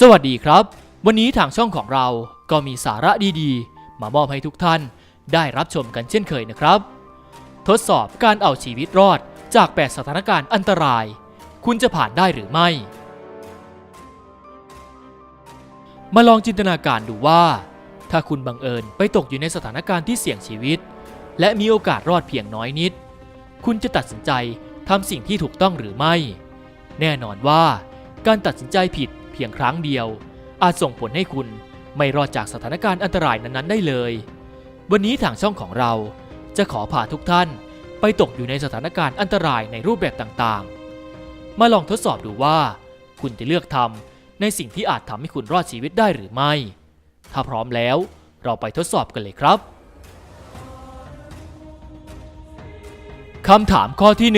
สวัสดีครับ วันนี้ทางช่องของเราก็มีสาระดีๆ มามอบให้ทุกท่านได้รับชมกันเช่นเคยนะครับ ทดสอบการเอาชีวิตรอดจาก 8 สถานการณ์อันตราย คุณจะผ่านได้หรือไม่ มาลองจินตนาการดูว่า ถ้าคุณบังเอิญไปตกอยู่ในสถานการณ์ที่เสี่ยงชีวิต และมีโอกาสรอดเพียงน้อยนิด คุณจะตัดสินใจทำสิ่งที่ถูกต้องหรือไม่ แน่นอนว่าการตัดสินใจผิด เพียงครั้งเดียว อาจส่งผลให้คุณไม่รอดจากสถานการณ์อันตรายนั้นๆ ได้เลย วันนี้ทางช่องของเราจะขอพาทุกท่านไปตกอยู่ในสถานการณ์อันตรายในรูปแบบต่างๆ มาลองทดสอบดูว่า คุณจะเลือกทำในสิ่งที่อาจทำให้คุณรอดชีวิตได้หรือไม่ ถ้าพร้อมแล้วเราไปทดสอบกันเลยครับคำถามข้อที่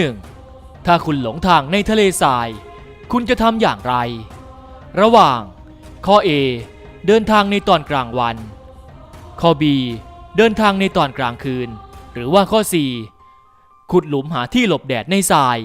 1 ถ้าคุณหลงทางในทะเลทราย คุณจะทำอย่างไร ระหว่าง ข้อ A เดินทางในตอนกลางวัน ข้อ B เดินทางในตอนกลางคืน หรือว่าข้อ C ขุดหลุมหาที่หลบแดดในทราย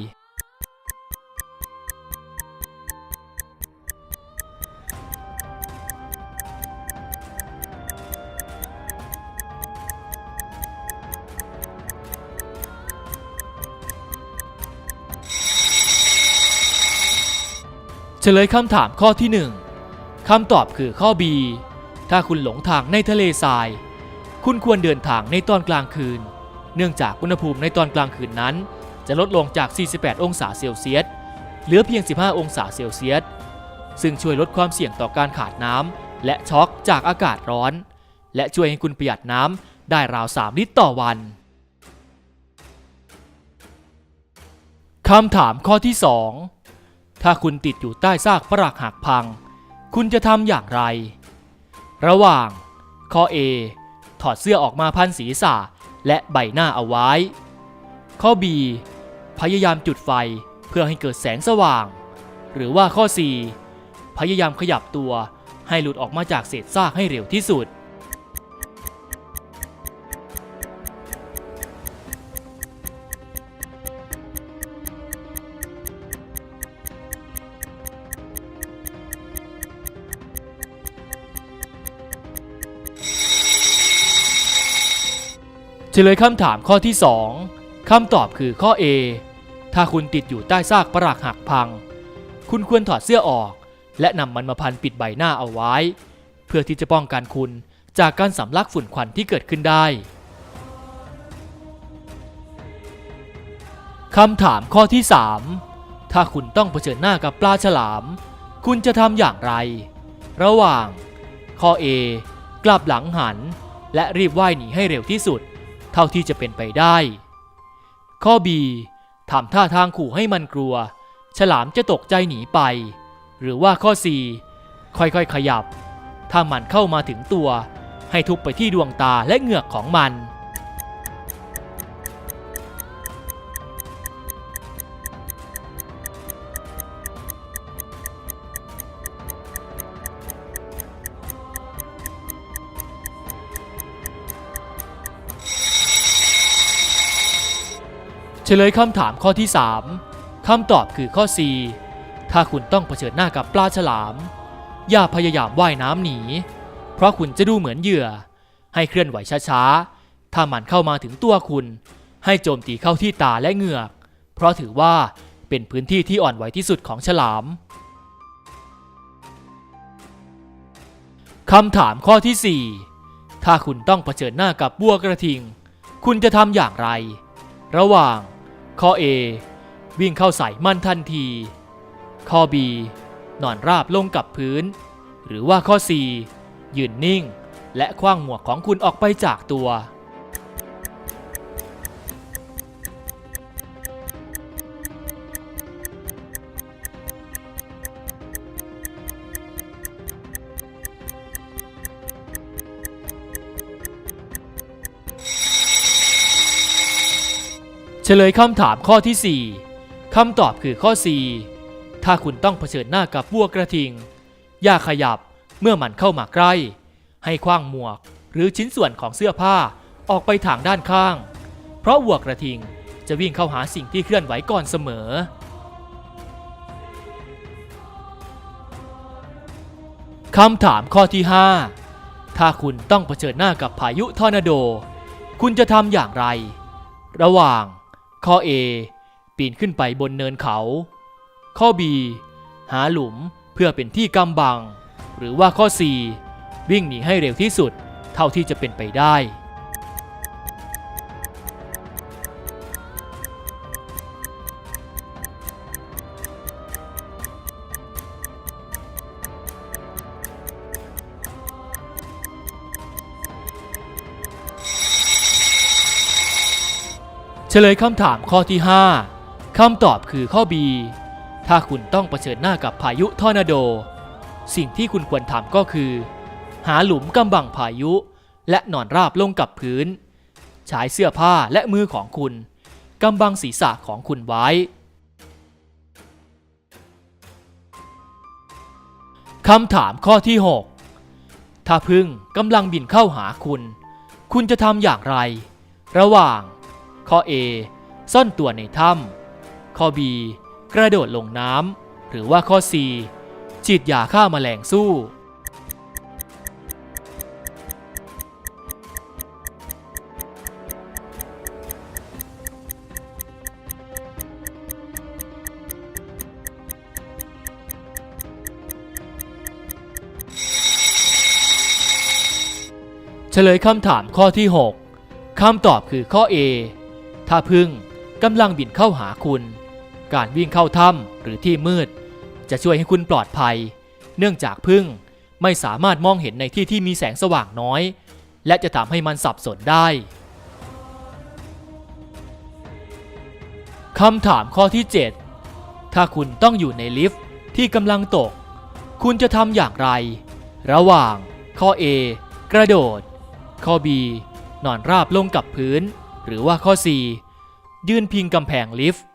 เฉลยคำถามข้อที่ 1คำตอบคือข้อ B ถ้าคุณหลงทางในทะเลทราย คุณควรเดินทางในตอนกลางคืน เนื่องจากอุณหภูมิในตอนกลางคืนนั้น จะลดลงจาก 48 องศาเซลเซียสเหลือเพียง 15 องศาเซลเซียส ซึ่งช่วยลดความเสี่ยงต่อการขาดน้ำและช็อกจากอากาศร้อน และช่วยให้คุณประหยัดน้ำได้ราว 3 ลิตรต่อวันคำถามข้อที่ 2 ถ้าคุณติดอยู่ใต้ซากปรักหักพัง คุณจะทำอย่างไร ระหว่าง ข้อ A ถอดเสื้อออกมาพันศีรษะและใบหน้าเอาไว้ ข้อ B พยายามจุดไฟเพื่อให้เกิดแสงสว่าง หรือว่าข้อ C พยายามขยับตัวให้หลุดออกมาจากเศษซากให้เร็วที่สุด เฉลยคำถามข้อที่ 2 คำตอบคือข้อ A ถ้าคุณติดอยู่ใต้ซากปรักหักพัง คุณควรถอดเสื้อออก และนำมันมาพันปิดใบหน้าเอาไว้ เพื่อที่จะป้องกันคุณจากการสำลักฝุ่นควันที่เกิดขึ้นได้คำถามข้อที่ 3 ถ้าคุณต้องเผชิญหน้ากับปลาฉลาม คุณจะทำอย่างไร ระหว่าง ข้อ A กลับหลังหัน และรีบว่ายหนีให้เร็วที่สุด เท่าที่จะเป็นไปได้ ข้อ B ทำท่าทางขู่ให้มันกลัว ฉลามจะตกใจหนีไป หรือว่าข้อ C ค่อยๆขยับ ถ้ามันเข้ามาถึงตัว ให้ทุบไปที่ดวงตาและเหงือกของมัน เฉลยคำถามข้อที่ 3 คำตอบคือข้อ C ถ้าคุณต้องเผชิญหน้ากับปลาฉลาม อย่าพยายามว่ายน้ำหนี เพราะคุณจะดูเหมือนเหยื่อ ให้เคลื่อนไหวช้าๆ ถ้ามันเข้ามาถึงตัวคุณ ให้โจมตีเข้าที่ตาและเหงือก เพราะถือว่าเป็นพื้นที่ที่อ่อนไหวที่สุดของฉลามคำถามข้อที่ 4 ถ้าคุณต้องเผชิญหน้ากับบัวกระทิง คุณจะทำอย่างไร ระหว่าง ข้อ A วิ่งเข้าใส่มันทันที ข้อ B นอนราบลงกับพื้น หรือว่าข้อ C ยืนนิ่ง และคว้างหมวกของคุณออกไปจากตัว เฉลยคำถามข้อที่ 4 คำตอบคือข้อ C ถ้าคุณต้องเผชิญหน้ากับวัวกระทิง อย่าขยับเมื่อมันเข้ามาใกล้ ให้คว้างหมวก หรือชิ้นส่วนของเสื้อผ้าออกไปทางด้านข้าง เพราะวัวกระทิงจะวิ่งเข้าหาสิ่งที่เคลื่อนไหวก่อนเสมอ คำถามข้อที่ 5 ถ้าคุณต้องเผชิญหน้ากับพายุทอร์นาโด คุณจะทำอย่างไร ระหว่าง ข้อ A ปีนขึ้นไปบนเนินเขา ข้อ B หาหลุมเพื่อเป็นที่กำบัง หรือว่าข้อ C วิ่งหนีให้เร็วที่สุด เท่าที่จะเป็นไปได้ เฉลยคำถามข้อที่ 5 คำตอบคือข้อ B ถ้าคุณต้องเผชิญหน้ากับพายุทอร์นาโด สิ่งที่คุณควรทำก็คือ หาหลุมกำบังพายุ และนอนราบลงกับพื้น ใช้เสื้อผ้าและมือของคุณกำบังศีรษะของคุณไว้ คำถามข้อที่ 6 ถ้าพึ่งกำลังบินเข้าหาคุณ คุณจะทำอย่างไร ระหว่าง ข้อ A ซ่อนตัวในถ้ำข้อ B กระโดดลงน้ำหรือว่าข้อ C ฉีดยาฆ่าแมลงสู้ เฉลยคำถามข้อที่ 6คำตอบคือข้อ A ถ้าพึ่งกำลังบินเข้าหาคุณ การวิ่งเข้าถ้ำหรือที่มืด จะช่วยให้คุณปลอดภัย เนื่องจากพึ่งไม่สามารถมองเห็นในที่ที่มีแสงสว่างน้อย และจะทำให้มันสับสนได้คำถามข้อที่ 7 ถ้าคุณต้องอยู่ในลิฟต์ที่กำลังตก คุณจะทำอย่างไร ระหว่าง ข้อ A กระโดด ข้อ B นอนราบลงกับพื้น หรือว่าข้อ C ยืนพิงกำแพงลิฟต์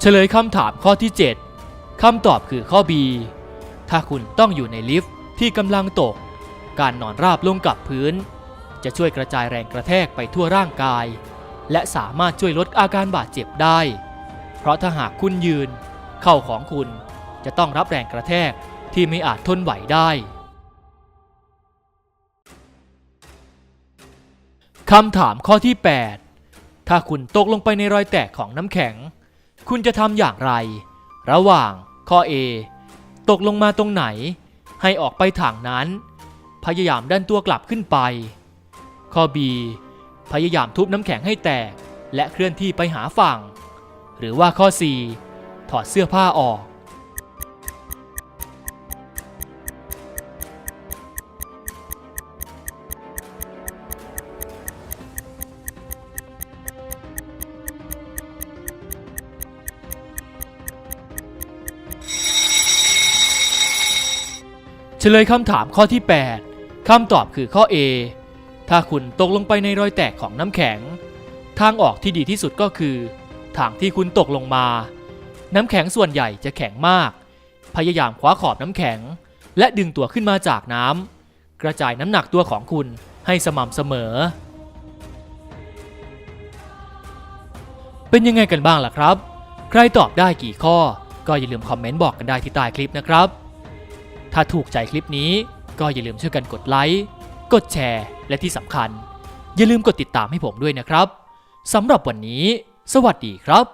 เฉลยคำถามข้อที่ 7 คำตอบคือข้อ B ถ้าคุณต้องอยู่ในลิฟต์ที่กำลังตก การนอนราบลงกับพื้น จะช่วยกระจายแรงกระแทกไปทั่วร่างกาย และสามารถช่วยลดอาการบาดเจ็บได้ เพราะถ้าหากคุณยืน เข่าของคุณจะต้องรับแรงกระแทกที่ไม่อาจทนไหวได้คำถามข้อที่ 8 ถ้าคุณตกลงไปในรอยแตกของน้ำแข็ง คุณจะทำอย่างไร ระหว่างข้อ A ตกลงมาตรงไหน ให้ออกไปทางนั้น พยายามดันตัวกลับขึ้นไป ข้อ B พยายามทุบน้ำแข็งให้แตก และเคลื่อนที่ไปหาฝั่ง หรือว่าข้อ C ถอดเสื้อผ้าออก เฉลยคำถามข้อที่ 8คำตอบคือข้อ A ถ้าคุณตกลงไปในรอยแตกของน้ำแข็ง ทางออกที่ดีที่สุดก็คือ ทางที่คุณตกลงมา น้ำแข็งส่วนใหญ่จะแข็งมาก พยายามคว้าขอบน้ำแข็ง และดึงตัวขึ้นมาจากน้ำกระจายน้ำหนักตัวของคุณให้สม่ำเสมอ เป็นยังไงกันบ้างล่ะครับ ใครตอบได้กี่ข้อ ก็อย่าลืมคอมเมนต์บอกกันได้ที่ใต้คลิปนะครับ ถ้าถูกใจคลิปนี้ก็อย่าลืมช่วยกันกดไลค์ กดแชร์ และที่สำคัญ อย่าลืมกดติดตามให้ผมด้วยนะครับสำหรับวันนี้ สวัสดีครับ